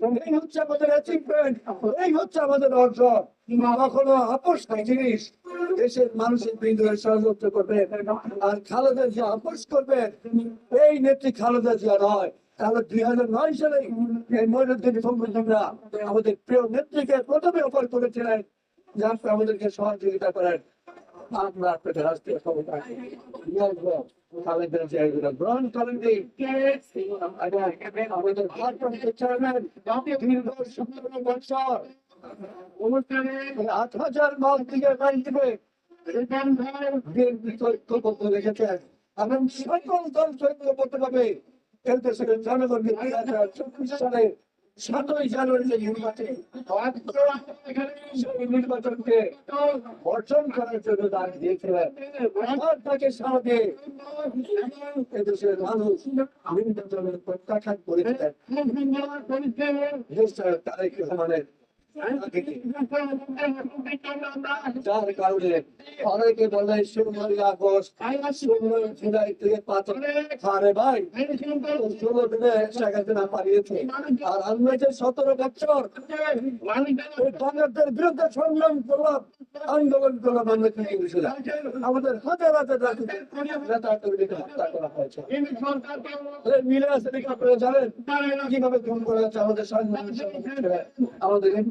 এই হচ্ছে আমাদের অ্যাচিভমেন্ট এই হচ্ছে আমাদের অর্জন। কখনো আপোষ নাই, জিনিস। দেশের মানুষের করবে। আর খালেদা জিয়া আপোষ করবে। এই নেত্রী খালেদা জিয়া নয়। তাহলে দুই হাজার নয় সালে এই আমাদের প্রিয় নেত্রীকে প্রথমে অফার করেছিলেন যে আপনি আমাদেরকে সহযোগিতা করেন। এগুলো গ্রহণ করেন দিন আমাদের ভারপ্রাপ্ত চেয়ারম্যান দীর্ঘ সতেরো বছর আট হাজার ব্যাংক থেকে বিএনপি ঐক্যবদ্ধ রেখেছেন এবং সকল দল ঐক্যবদ্ধ ভাবে জনগণকে দুই হাজার চব্বিশ সালে সাতই জানুয়ারিতে নির্বাচন নির্বাচনকে বর্জন করার জন্য ডাক দিয়েছিলেন আর তাকে সাথে এদেশের মানুষ নির্বাচনের প্রত্যাখ্যান করেছিলেন তারেক রহমানের যার কারণে অনেকে বলে ষোলোই আগস্ট ষোলোই ভাই ষোলো দিনে শেখ হাসিনা আর আমরা যে সতেরো বছর বাংলাদেশের বিরুদ্ধে সংগ্রাম করলাম আন্দোলন করলাম আমরা আমাদের হাজার হাজার নেতা কর্মীকে হত্যা করা হয়েছে মিলে জানেন কীভাবে খুন করা আমাদের সাংবাদিক আমাদের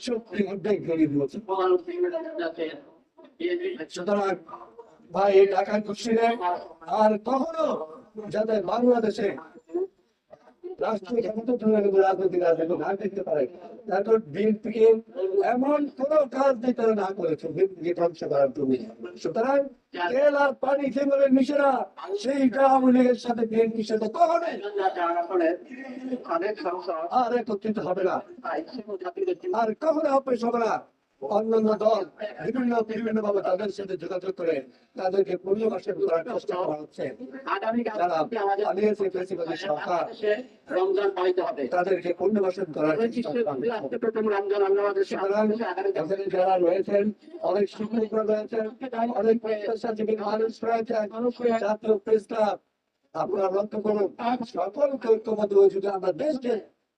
শক্তি অর্ধেক গরিব সুতরাং ভাই টাকা খুশি আর কখনো যাতে বাংলাদেশে রাজনৈতিক রাজনীতি না পারে। তারপর বিএনপিকে এমন কোন কাজ যে তারা না করেছে বিএনপিকে ধ্বংস করার জন্য সুতরাং তেল আর পানি যেভাবে মিশে না সেইটা আওয়ামী লীগের সাথে বিএনপির সাথে কখনোই আর একত্রিত হবে না। আর কখনো হবে না। অন্যান্য দল বিভিন্ন বিভিন্ন ভাবে তাদের সাথে যোগাযোগ করে তাদেরকে পুনর্বাসন করার চেষ্টা করা হচ্ছে। যারা সরকার রমজান যারা রয়েছেন, অনেক রয়েছেন, অনেক আপনারা লক্ষ্য করুন, সকল ঐক্যবদ্ধ আমরা দেশকে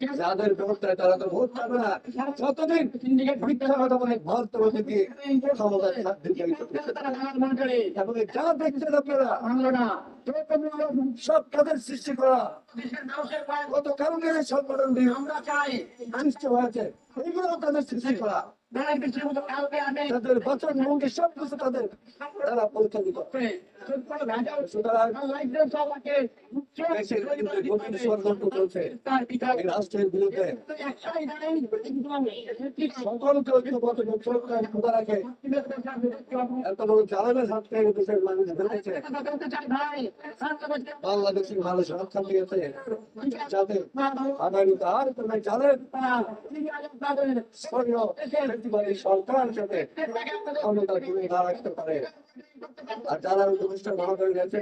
যাদের ভোট তারা তো ভোট পাবে না। যতদিন মিথ্যা কথা বলে ভর বসে দিয়ে ক্ষমতা যা সব সৃষ্টি করা কত কারণে সংগঠন দিয়ে আমরা চাই সৃষ্টি হয়েছে এইগুলো তাদের সৃষ্টি করা। তাদের বচন ভঙ্গি সব কিছু তাদের তারা পরিচালিত রাষ্ট্রের বিরুদ্ধে সকলকে ঐক্যবদ্ধ সরকার খোদা রাখে। এত বড় জ্বালানের হাত থেকে দেশের মানুষ বেঁচেছে। বাংলাদেশের মানুষ রক্ষা দিয়েছে। যাতে আগামী তোমরা জানেন স্বর্ণ ফেস্টিভ্যালের সরকার হিসেবে ক্ষমতা কিনে না রাখতে পারে। আর যারা অনুষ্ঠান ভালো করে গেছে